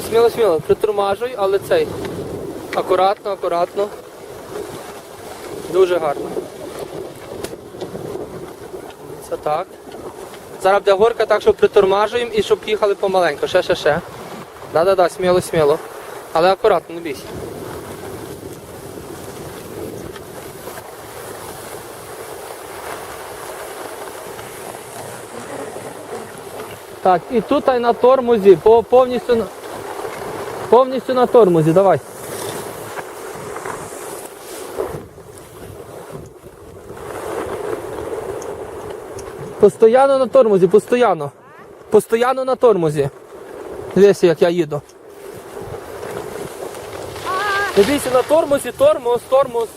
Сміло, сміло, притормажуй, але цей. Акуратно, акуратно. Дуже гарно. Це так. Зараз буде горка так, щоб притормажуємо і щоб їхали помаленько. Ще, ще, ще. Да-да-да, сміло, сміло. Але акуратно, не бійся. Так, і тут на тормозі, повністю повністю на тормозі, давай. Постоянно на тормозі, постоянно. Постоянно на тормозі. Дивися, як я їду. Бійся на тормозі, тормоз, тормоз.